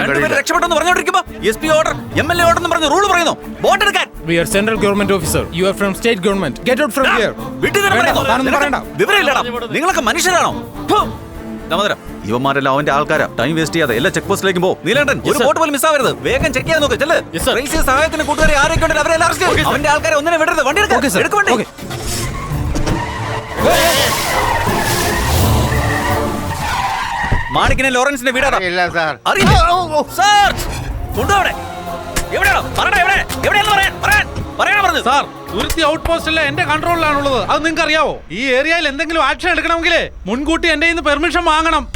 രക്ഷപ്പെടാൻ രണ്ടുപേരെ കഴിയില്ല രക്ഷപ്പെട്ടെന്ന് പറഞ്ഞോണ്ടിരിക്കുമ്പോ order M L A rule പറയുന്നു ബോട്ട് എടുക്കാൻ we central government officer you are from state government get out from here വീട്ടിൽ തന്നെ പറയുന്നു. താനൊന്നും നിനക്ക് പറയണ്ട. മനുഷ്യരാണോ ഫു. ദാമോദരം ഇവന്മാരെല്ലാം അവന്റെ ആൾക്കാരാ ടൈം വേസ്റ്റ് ചെയ്യാതെ എല്ലാ ചെക്ക് പോസ്റ്റിലേക്കും പോകും നീലണ്ടൻ ഒരു ബോട്ട് പോലും മിസ് ആവരുത് വേഗം ചെക്ക് ചെയ്യാൻ നോക്ക് ചെല്ലേ Yes, sir. റേസിയ സഹായത്തിന് കൂട്ടുകാരെ ആരൊക്കെ ഉണ്ടെങ്കിലും അവരെ അറസ്റ്റ് അവന്റെ ആൾക്കാരെ ഒന്നിനെ വിടരുത് വണ്ടി എടുക്ക്. എടുക്ക് വണ്ടി മാണിക്കിനെ ലോറൻസിന്റെ വീടാണ് ഇല്ല സാർ അറിയില്ല പറഞ്ഞു ഔട്ട് എന്റെ കൺട്രോളിലാണുള്ളത് അത് നിങ്ങൾക്ക് അറിയാവോ ഈ ഏരിയയിൽ എന്തെങ്കിലും ആക്ഷൻ എടുക്കണമെങ്കിൽ മുൻകൂട്ടി എന്റെ പെർമിഷൻ വാങ്ങണം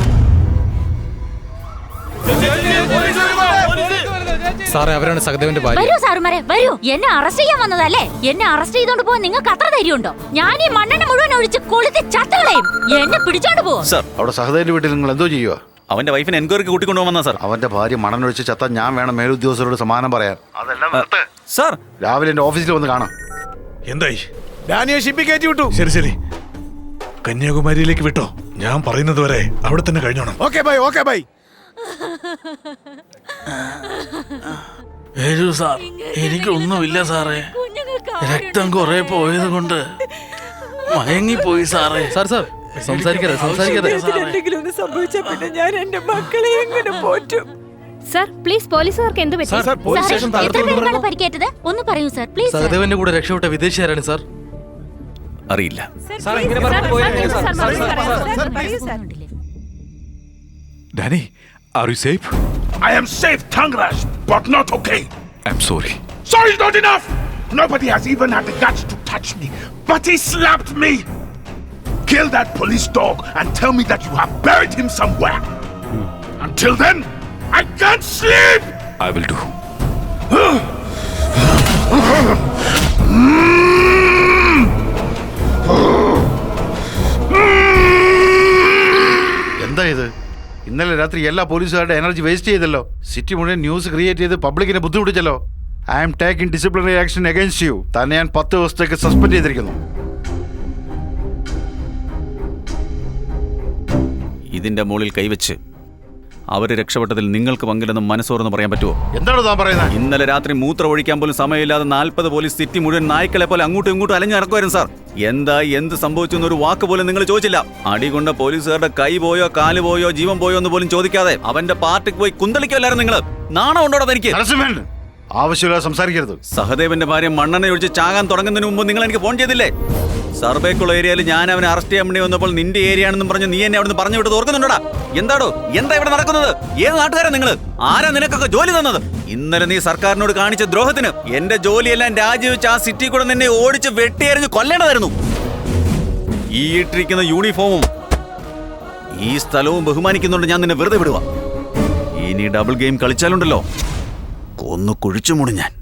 സാറേ അവരാണ് സഹദേവന്റെ ഭാര്യ വരൂ സാറുമാരെ വരൂ എന്നെ അറസ്റ്റ് ചെയ്യാൻ വന്നതല്ലേ എന്നെ അറസ്റ്റ് ചെയ്തോണ്ട് പോവാൻ നിങ്ങൾക്ക് അത്ര ധൈര്യമുണ്ടോ ഞാൻ ഈ മണ്ണെണ്ണ മുഴുവൻ ഒഴിച്ച് കൊളുത്തി ചത്തുകളയും എന്നെ പിടിച്ചോണ്ട് പോവും സർ അവിടെ സഹദേവന്റെ വീട്ടിൽ നിങ്ങൾ എന്തോ ചെയ്യുക അവന്റെ വൈഫിനെ എൻക്വയറിക്ക് കൂട്ടിക്കൊണ്ടുവന്ന സാർ അവന്റെ ഭാര്യ മണനൊഴിച്ച് ചത്താൻ ഞാൻ വേണം മേലുദ്യോഗസ്ഥരോട് സമാനം പറയാൻ സാർ രാവിലെ എന്റെ ഓഫീസിൽ വന്ന് കാണാം എന്തായി ഡാനിയെ ഷിപ്പി കയറ്റി വിട്ടു ശരി ശരി കന്യാകുമാരിയിലേക്ക് വിട്ടോ ഞാൻ പറയുന്നത് വരെ അവിടെ തന്നെ കഴിഞ്ഞോണം ഓക്കെ ബൈ ഓക്കെ ബൈ വരൂ സാർ എനിക്കൊന്നുമില്ല സാറേ രക്തം കൊറേ പോയത് കൊണ്ട് മയങ്ങിപ്പോയി സാറേ സാർ സാർ സംസാരിക്കരുത് സംസാരിക്കരുത് എന്തെങ്കിലും പിന്നെ ഞാൻ എന്റെ മക്കളെ എങ്ങനെ പോറ്റും സർ പ്ലീസ് പോലീസുകാർക്ക് എന്ത് പറ്റി പോലീസ് സ്റ്റേഷൻ സാറേ, ഒന്ന് പറയൂ സർ പ്ലീസ് സഹദേവന്റെ കൂടെ രക്ഷപ്പെട്ട വിദേശീയരാണ് സാർ അറിയില്ല sir, sir, Danny Are you safe? I am safe, Tangraj, but not okay. I'm sorry. Sorry is not enough! Nobody has even had the guts to touch me, but he slapped me! Kill that police dog and tell me that you have buried him somewhere! Until then, I can't sleep! I will do. Hmm. ഇന്നലെ രാത്രി എല്ലാ പോലീസുകാരുടെ energy waste ചെയ്തല്ലോ city മുഴുവൻ news create ചെയ്ത് പബ്ലിക്കിനെ ബുദ്ധിമുട്ടിച്ചല്ലോ I'm taking disciplinary action against you തന്നെ ഞാൻ പത്ത് ദിവസത്തേക്ക് സസ്പെൻഡ് ചെയ്തിരിക്കുന്നു ഇതിന്റെ മുകളിൽ കൈവച്ച് അവര് രക്ഷപ്പെട്ടതിൽ നിങ്ങൾക്ക് പങ്കില്ലെന്നും മനസ്സോർന്ന് പറയാൻ പറ്റുമോ എന്താണ് താൻ പറയുന്നത് ഇന്നലെ രാത്രി മൂത്ര ഒഴിക്കാൻ പോലും സമയമില്ലാതെ നാൽപ്പത് പോലീസ് സിറ്റി മുഴുവൻ നായ്ക്കളെ പോലെ അങ്ങോട്ടും ഇങ്ങോട്ടും അലഞ്ഞിറക്കുമായിരുന്നു സാർ എന്താ എന്ത് സംഭവിച്ചു എന്നൊരു വാക്ക് പോലും നിങ്ങൾ ചോദിച്ചില്ല അടി കൊണ്ട പോലീസുകാരുടെ കൈ പോയോ കാല് പോയോ ജീവൻ പോയോ എന്ന് പോലും ചോദിക്കാതെ അവന്റെ പാർട്ടിക്ക് പോയി കുന്തളിക്കല്ലായിരുന്നു നിങ്ങൾ നാണം ഉണ്ടോടാ തനിക്ക് ആവശ്യമില്ല സംസാരിക്കരുത് സഹദേവന്റെ ഭാര്യ മണ്ണെണ്ണ ഒഴിച്ച് ചാകാൻ തുടങ്ങുന്നതിന് മുമ്പ് നിങ്ങൾ എനിക്ക് ഫോൺ ചെയ്തില്ലേ സർവേക്കുള്ള ഏരിയയിൽ ഞാൻ അവനെ അറസ്റ്റ് ചെയ്യാൻ വേണ്ടി വന്നപ്പോൾ നിന്റെ ഏരിയ ആണെന്നും പറഞ്ഞ് നീ എന്നെ അവിടുന്ന് പറഞ്ഞു വിട്ടത് ഓർക്കുന്നുണ്ടോടാ എന്താടോ എന്താ ഇവിടെ നടക്കുന്നത് ഏത് നാട്ടുകാരെ നിങ്ങൾ ആരാ നിനക്കൊക്കെ ജോലി തന്നത് ഇന്നലെ നീ സർക്കാരിനോട് കാണിച്ച ദ്രോഹത്തിന് എന്റെ ജോലിയെല്ലാം രാജിവെച്ച് ആ സിറ്റി കൂടെ നിന്നെ ഓടിച്ച് വെട്ടിയെറിഞ്ഞ് കൊല്ലേണ്ടതായിരുന്നു ഈ ഇട്ടിരിക്കുന്ന യൂണിഫോമും ഈ സ്ഥലവും ബഹുമാനിക്കുന്നുണ്ട് ഞാൻ നിന്നെ വെറുതെ വിടുവാ ഇനി ഡബിൾ ഗെയിം കളിച്ചാലുണ്ടല്ലോ ഒന്ന് കുഴിച്ചു മുടി ഞാൻ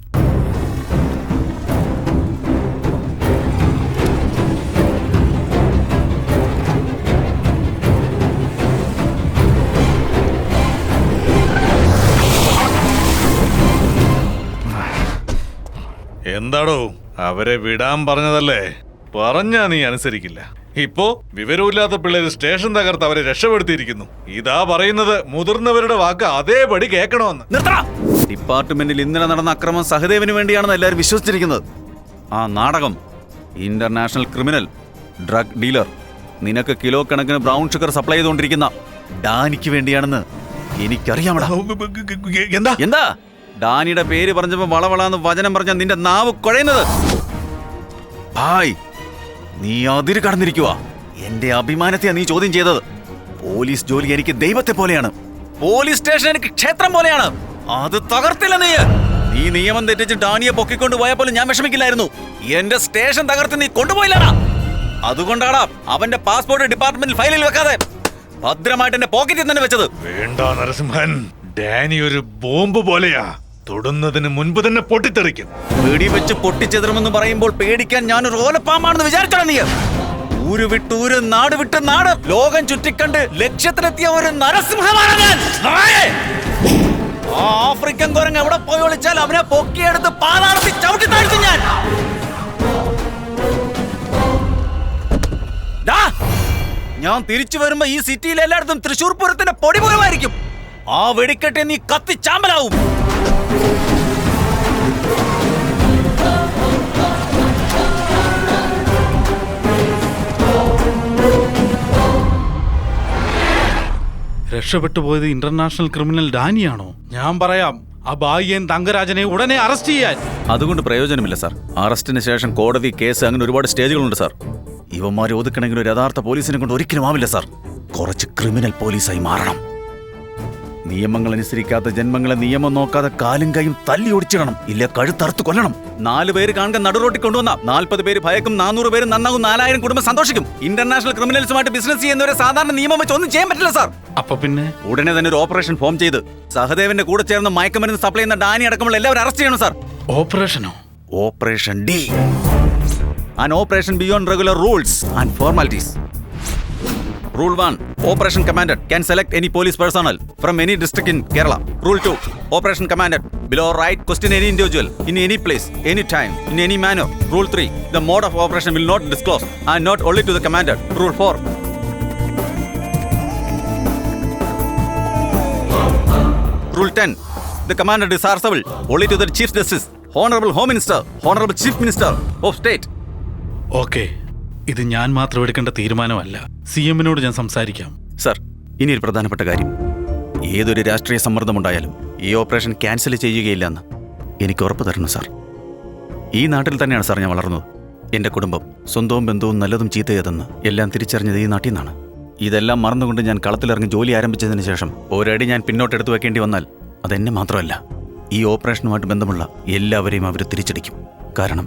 എന്താടോ അവരെ വിടാൻ പറഞ്ഞതല്ലേ പറഞ്ഞാ നീ അനുസരിക്കില്ല ഇപ്പോ വിവരമില്ലാത്ത പിള്ളേർ സ്റ്റേഷൻ തകർത്ത് അവരെ രക്ഷപ്പെടുത്തിയിരിക്കുന്നു ഇതാ പറയുന്നത് മുതിർന്നവരുടെ വാക്ക് അതേപടി കേൾക്കണമെന്ന് നിർത്തണം ഡിപ്പാർട്ട്മെന്റിൽ ഇന്നലെ നടന്ന അക്രമം സഹദേവന് വേണ്ടിയാണെന്ന് എല്ലാവരും വിശ്വസിച്ചിരിക്കുന്നത് ആ നാടകം ഇന്റർനാഷണൽ ക്രിമിനൽ ഡ്രഗ് ഡീലർ നിനക്ക് കിലോ കണക്കിന് ബ്രൗൺ ഷുഗർ സപ്ലൈ ചെയ്തുകൊണ്ടിരിക്കുന്ന ഡാനിക്ക് വേണ്ടിയാണെന്ന് എനിക്കറിയാമടാ എന്താ എന്താ ഡാനിയുടെ പേര് പറഞ്ഞപ്പോൾ വളവളാന്ന് വചനം പറഞ്ഞ നിന്റെ നാവ് കുഴയുന്നത് ഭായ് നീ അതിര് കടന്നിരിക്കുക എന്റെ അഭിമാനത്തെയാണ് നീ ചോദ്യം ചെയ്തത് പോലീസ് ജോലി എനിക്ക് ദൈവത്തെ പോലെയാണ് പോലീസ് സ്റ്റേഷൻ എനിക്ക് ക്ഷേത്രം പോലെയാണ് അത് തകർത്തില്ല നീ നീ നിയമം തെറ്റിച്ച് ഡാനിയെ പൊക്കിക്കൊണ്ട് പോയപ്പോലും ഞാൻ വിഷമിക്കില്ലായിരുന്നു എന്റെ സ്റ്റേഷൻ തകർത്ത് നീ കൊണ്ടുപോയില്ലടാ അതുകൊണ്ടാടാ അവന്റെ പാസ്പോർട്ട് ഡിപ്പാർട്ട്മെന്റിൽ ഫയലിൽ വെക്കാതെ ഭദ്രമായിട്ട് എന്റെ പോക്കറ്റിൽ തന്നെ വെച്ചത് വേണ്ട നരസിംഹൻ ഡാനി ഒരു ബോംബ് പോലെയാ തൊടുന്നതിന് മുൻപ് തന്നെ പൊട്ടിത്തെറിക്കും പേടി വെച്ച് പൊട്ടിച്ചെതിറുമെന്ന് പറയുമ്പോൾ പേടിക്കാൻ ഞാൻ ഒരു ഓലപ്പാമാണെന്ന് വിചാരിക്കണം നീ ഊര് വിട്ട് ഊര് നാട് വിട്ട് നാട് ലോകം ചുറ്റിക്കണ്ട് ലക്ഷ്യത്തിലെത്തിയ ഒരു നരസിംഹമാണ് ഞാൻ ആഫ്രിക്കൻ കുരങ്ങ് എവിടെ പോയി വിളിച്ചാൽ അവനെ പൊക്കിയെടുത്ത് പാതാളത്തിൽ ചവിട്ടി താഴ്ത്തി ഞാൻ ഞാൻ തിരിച്ചു വരുമ്പോ ഈ സിറ്റിയിൽ എല്ലായിടത്തും തൃശൂർ പൂരത്തിന്റെ പൊടി ആ വെടിക്കെട്ടെ നീ കത്തിച്ചാമ്പലാവും രക്ഷപ്പെട്ടു പോയത് ഇന്റർനാഷണൽ ക്രിമിനൽ ഡാനിയാണോ ഞാൻ പറയാം ആ ഭാഗ്യൻ തങ്കരാജനെ ഉടനെ അറസ്റ്റ് ചെയ്യാൻ അതുകൊണ്ട് പ്രയോജനമില്ല സാർ അറസ്റ്റിന് ശേഷം കോടതി കേസ് അങ്ങനെ ഒരുപാട് സ്റ്റേജുകളുണ്ട് സാർ ഇവന്മാരെ ഒതുക്കണമെങ്കിൽ ഒരു യഥാർത്ഥ പോലീസിനെ കൊണ്ട് ഒരിക്കലും ആവില്ല സാർ കുറച്ച് ക്രിമിനൽ പോലീസായി മാറണം നിയമങ്ങൾ അനുസരിക്കാത്ത ജന്മങ്ങളെ നിയമം നോക്കാതെ കാലും കൈയും തല്ലി ഒടിച്ചിടണം ഇല്ല കഴുത്തറുത്ത് കൊല്ലണം നാല് പേര് കാണുക നടുറോട്ടി കൊണ്ടുവന്ന നാൽപ്പത് പേര് ഭയക്കും നാനൂറ് പേര് നന്നാകും നാലായിരം കുടുംബം സന്തോഷിക്കും ഇന്റർനാഷണൽ ക്രിമിനൽസുമായിട്ട് ബിസിനസ് ചെയ്യുന്നവരെ സാധാരണ നിയമം വെച്ച് ഒന്നും ചെയ്യാൻ പറ്റില്ല സാർ അപ്പൊ പിന്നെ ഉടനെ തന്നെ ഒരു ഓപ്പറേഷൻ ഫോം ചെയ്ത് സഹദേവന്റെ കൂടെ ചേർന്ന് മയക്കുമരുന്ന് സപ്ലൈ ചെയ്യുന്ന ഡാനി അടക്കമുള്ള എല്ലാവരും അറസ്റ്റ് ചെയ്യണം sir ഓപ്പറേഷനോ operation D and operation beyond regular rules and formalities Rule 1. Operation Commandant can select any police personnel from any district in Kerala. Rule 2. Operation Commandant below right question any individual in any place, any time, in any manner. Rule 3. The mode of operation will not disclose and not only to the Commandant. Rule 4. Rule 10. The Commandant is answerable only to the Chief Justice, Honorable Home Minister, Honorable Chief Minister of State. Okay. ഇത് ഞാൻ മാത്രം എടുക്കേണ്ട തീരുമാനമല്ല C എമ്മിനോട് ഞാൻ സംസാരിക്കാം sir ഇനി ഒരു പ്രധാനപ്പെട്ട കാര്യം ഏതൊരു രാഷ്ട്രീയ സമ്മർദ്ദമുണ്ടായാലും ഈ ഓപ്പറേഷൻ ക്യാൻസൽ ചെയ്യുകയില്ലെന്ന് എനിക്ക് ഉറപ്പ് തരണം സാർ ഈ നാട്ടിൽ തന്നെയാണ് സാർ ഞാൻ വളർന്നത് എൻ്റെ കുടുംബം സ്വന്തവും ബന്ധവും നല്ലതും ചീത്തയതെന്ന് എല്ലാം തിരിച്ചറിഞ്ഞത് ഈ നാട്ടിൽ നിന്നാണ് ഇതെല്ലാം മറന്നുകൊണ്ട് ഞാൻ കളത്തിലിറങ്ങി ജോലി ആരംഭിച്ചതിന് ശേഷം ഒരടി ഞാൻ പിന്നോട്ടെടുത്തു വെക്കേണ്ടി വന്നാൽ അതെന്നെ മാത്രമല്ല ഈ ഓപ്പറേഷനുമായിട്ട് ബന്ധമുള്ള എല്ലാവരെയും അവർ തിരിച്ചടിക്കും കാരണം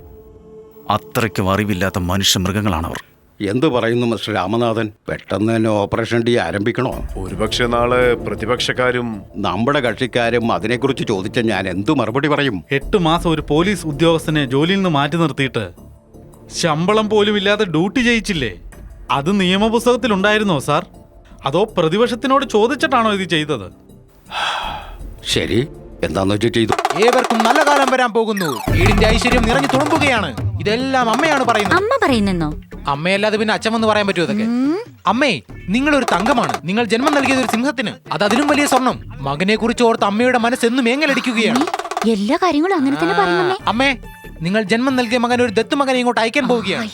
അത്രയ്ക്കും അറിവില്ലാത്ത മനുഷ്യ മൃഗങ്ങളാണവർ എന്ത് പറയുന്നു മിസ്റ്റർ രാമനാഥൻ പെട്ടെന്ന് തന്നെ ഓപ്പറേഷൻ ഡി ആരംഭിക്കണോ ഒരുപക്ഷെ നാളെ പ്രതിപക്ഷക്കാരും നമ്മുടെ കക്ഷിക്കാരും അതിനെക്കുറിച്ച് ചോദിച്ച ഞാൻ എന്തു മറുപടി പറയും എട്ട് മാസം ഒരു പോലീസ് ഉദ്യോഗസ്ഥനെ ജോലിയിൽ നിന്ന് മാറ്റി നിർത്തിയിട്ട് ശമ്പളം പോലും ഇല്ലാതെ ഡ്യൂട്ടി ചെയ്യിച്ചില്ലേ അത് നിയമപുസ്തകത്തിൽ ഉണ്ടായിരുന്നോ സാർ അതോ പ്രതിപക്ഷത്തിനോട് ചോദിച്ചിട്ടാണോ ഇത് ചെയ്തത് ശരി എന്താന്ന് വെച്ചാൽ ചെയ്തു ഏവർക്കും നല്ല കാലം വരാൻ പോകുന്നു വീടിന്റെ ഐശ്വര്യം നിറഞ്ഞു തുളുമ്പുകയാണ് ഇതെല്ലാം അമ്മയാണ് പറയുന്നത് അമ്മ പറയുന്നോ അമ്മയല്ലാതെ പിന്നെ അച്ഛൻ വന്ന് പറയാൻ പറ്റുമോ ഇതൊക്കെ അമ്മേ നിങ്ങൾ ഒരു തങ്കമാണ് നിങ്ങൾ ജന്മം നൽകിയത് ഒരു സിംഹത്തിന് അത് അതിലും വലിയ സ്വർണം മകനെ കുറിച്ച് ഓർത്ത് അമ്മയുടെ മനസ്സ് എന്നും ഏങ്ങലടിക്കുകയാണ് എല്ലാ കാര്യങ്ങളും അങ്ങനെ തന്നെ അമ്മേ നിങ്ങൾ ജന്മം നൽകിയ മകൻ ഒരു ദത്തു മകനെ ഇങ്ങോട്ട് അയക്കാൻ പോവുകയാണ്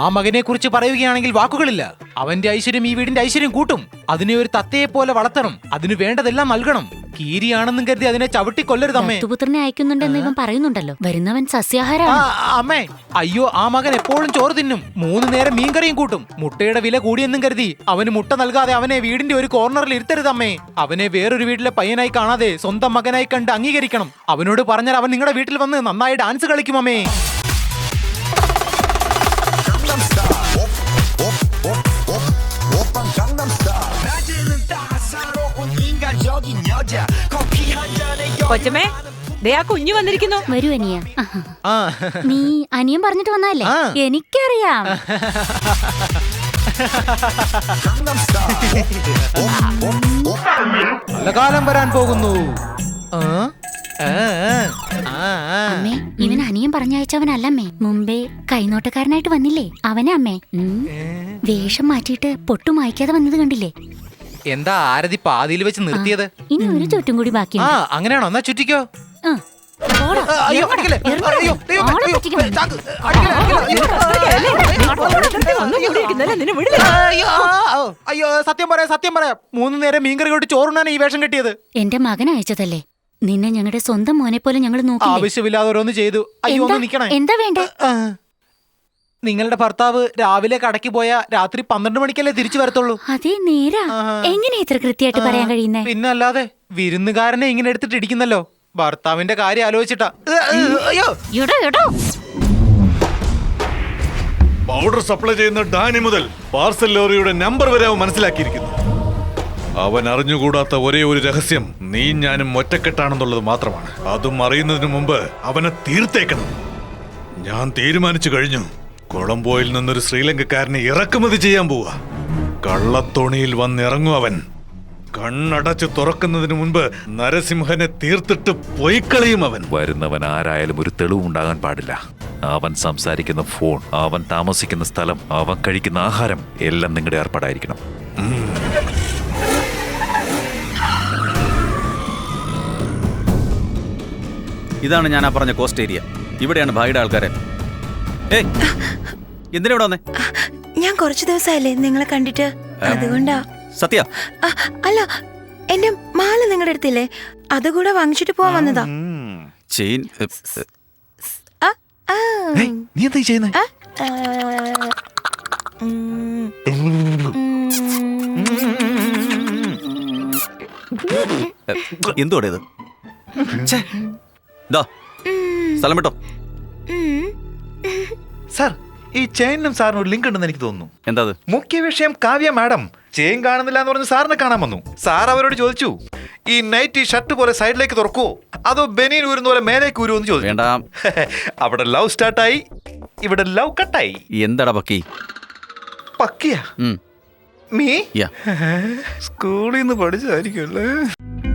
ആ മകനെ കുറിച്ച് പറയുകയാണെങ്കിൽ വാക്കുകളില്ല അവന്റെ ഐശ്വര്യം ഈ വീടിന്റെ ഐശ്വര്യം കൂട്ടും അതിനെ ഒരു തത്തയെ പോലെ വളർത്തണം അതിന് വേണ്ടതെല്ലാം നൽകണം കീരിയാണെന്നും കരുതി അതിനെ ചവിട്ടി കൊല്ലരുത് അമ്മേ പുത്രനെ അയക്കുന്നുണ്ടെന്ന് ഇവൻ പറയുന്നുണ്ടല്ലോ വരുന്നവൻ ആ, സസ്യാഹാരമാണ് അമ്മേ അയ്യോ ആ മകൻ എപ്പോഴും ചോറ് തിന്നും മൂന്ന് നേരം മീൻകറിയും കൂട്ടും മുട്ടയുടെ വില കൂടിയെന്നും കരുതി അവന് മുട്ട നൽകാതെ അവനെ വീടിന്റെ ഒരു കോർണറിൽ ഇരുത്തരുത് അമ്മേ അവനെ വേറൊരു വീട്ടിലെ പയ്യനായി കാണാതെ സ്വന്തം മകനായി കണ്ട് അംഗീകരിക്കണം അവനോട് പറഞ്ഞാൽ അവൻ നിങ്ങളുടെ വീട്ടിൽ വന്ന് നന്നായി ഡാൻസ് കളിക്കും അമ്മേ കൊച്ചമേ ദേ കുഞ്ഞു വന്നിരിക്കുന്നു വരൂ അനിയ നീ അനിയൻ പറഞ്ഞിട്ട് വന്നാലേ എനിക്കറിയാം കാലം വരാൻ പോകുന്നു അമ്മേ ഇവൻ അനിയൻ അമ്മേ മുമ്പേ കൈനോട്ടക്കാരനായിട്ട് വന്നില്ലേ അവനെ അമ്മേ വേഷം മാറ്റിയിട്ട് പൊട്ടും വായിക്കാതെ വന്നത് കണ്ടില്ലേ എന്താ ആരതി പാതിയിൽ വെച്ച് നിർത്തിയത് ഇനി ഒരു ചുറ്റും കൂടി ബാക്കി ആ അങ്ങനെയാണോ എന്നാ ചുറ്റിക്കോ അയ്യോ അയ്യോ സത്യം പറയാ സത്യം പറയാ മൂന്ന് നേരം മീൻകറി കൊണ്ട് ചോറുണ്ണാൻ ഈ വേഷം കിട്ടിയത് എന്റെ മകൻ അയച്ചതല്ലേ നിന്നെ ഞങ്ങളുടെ സ്വന്തം മോനെ പോലെ ഞങ്ങൾ നോക്കി ആവശ്യമില്ലാതെ ഓരോന്ന് ചെയ്തു അയ്യോ എന്താ ഒന്ന് എന്താ വേണ്ടേ നിങ്ങളുടെ ഭർത്താവ് രാവിലെ കടക്ക് പോയ രാത്രി പന്ത്രണ്ട് മണിക്കല്ലേ തിരിച്ചു വരത്തുള്ളൂ അതേ നേരാ എങ്ങനെ ഇത്ര കൃത്യമായിട്ട് പറയാൻ കഴിയുന്നേ പിന്നെ അല്ലാതെ വിരുന്നുകാരനെ ഇങ്ങനെ എടുത്തിട്ട് ഇടിക്കുന്നല്ലോ ഭർത്താവിന്റെ കാര്യം ആലോചിച്ചിട്ടാ അയ്യോ പൗഡർ സപ്ലൈ ചെയ്യുന്ന ഡാനി മുതൽ പാർസൽ ലോറിയുടെ നമ്പർ വരെ അവൻ മനസ്സിലാക്കിയിരിക്കുന്നു അവൻ അറിഞ്ഞുകൂടാത്ത ഒരേ ഒരു രഹസ്യം നീ ഞാനും ഒറ്റക്കെട്ടാണെന്നുള്ളത് മാത്രമാണ് അതും അറിയുന്നതിന് മുമ്പ് അവനെ തീർത്തേക്കണം ഞാൻ തീരുമാനിച്ചു കഴിഞ്ഞു കൊളംബോയിൽ നിന്നൊരു ശ്രീലങ്കക്കാരനെ ഇറക്കുമതി ചെയ്യാൻ പോവാ കള്ളത്തോണിയിൽ വന്നിറങ്ങും അവൻ കണ്ണടച്ച് തുറക്കുന്നതിന് മുൻപ് നരസിംഹനെ തീർത്തിട്ട് പൊയ്ക്കളയും അവൻ വരുന്നവൻ ആരായാലും ഒരു തെളിവുണ്ടാകാൻ പാടില്ല അവൻ സംസാരിക്കുന്ന ഫോൺ അവൻ താമസിക്കുന്ന സ്ഥലം അവൻ കഴിക്കുന്ന ആഹാരം എല്ലാം നിങ്ങളുടെ ഏർപ്പാടായിരിക്കണം ഇതാണ് ഞാൻ ആ പറഞ്ഞ കോസ്റ്റ് ഏരിയ ഇവിടെയാണ് ഭായിയുടെ ആൾക്കാരെ ഏയ് എന്തിനാ വന്നേ ഞാൻ കുറച്ചു ദിവസമായില്ലേ നിങ്ങളെ കണ്ടിട്ട് അതുകൊണ്ടാ സത്യ അല്ല എന്റെ മാല നിങ്ങളുടെ അടുത്തില്ലേ അതുകൂടെ വാങ്ങിച്ചിട്ട് പോവാൻ വന്നതാ ചെയിൻ ആ, നീ എന്താ ചെയ്യുന്നത് ആ, ദാ, സ്ഥലം കേട്ടോ സാർ ഈ ചേനും സാറിന് ഒരു ലിങ്ക് ഉണ്ടെന്ന് എനിക്ക് തോന്നുന്നു എന്താ മുഖ്യ വിഷയം കാവ്യ മാഡം ചേൻ കാണുന്നില്ല എന്ന് പറഞ്ഞ് സാറിനെ കാണാൻ വന്നു സാർ അവരോട് ചോദിച്ചു ഈ നൈറ്റ് ഈ ഷർട്ട് പോലെ സൈഡിലേക്ക് തുറക്കുവോ അതോ ബെനീൻ ഊരുന്ന പോലെ മേലേക്ക് ഊരുവെന്ന് ചോദിച്ചു വേണ്ട അവിടെ ലവ് സ്റ്റാർട്ടായി ഇവിടെ ലവ് കട്ടായി എന്താടാ പക്കി പക്കിയാ മീ യാ സ്കൂളിൽ നിന്ന് പഠിച്ചതായിരിക്കും അല്ലേ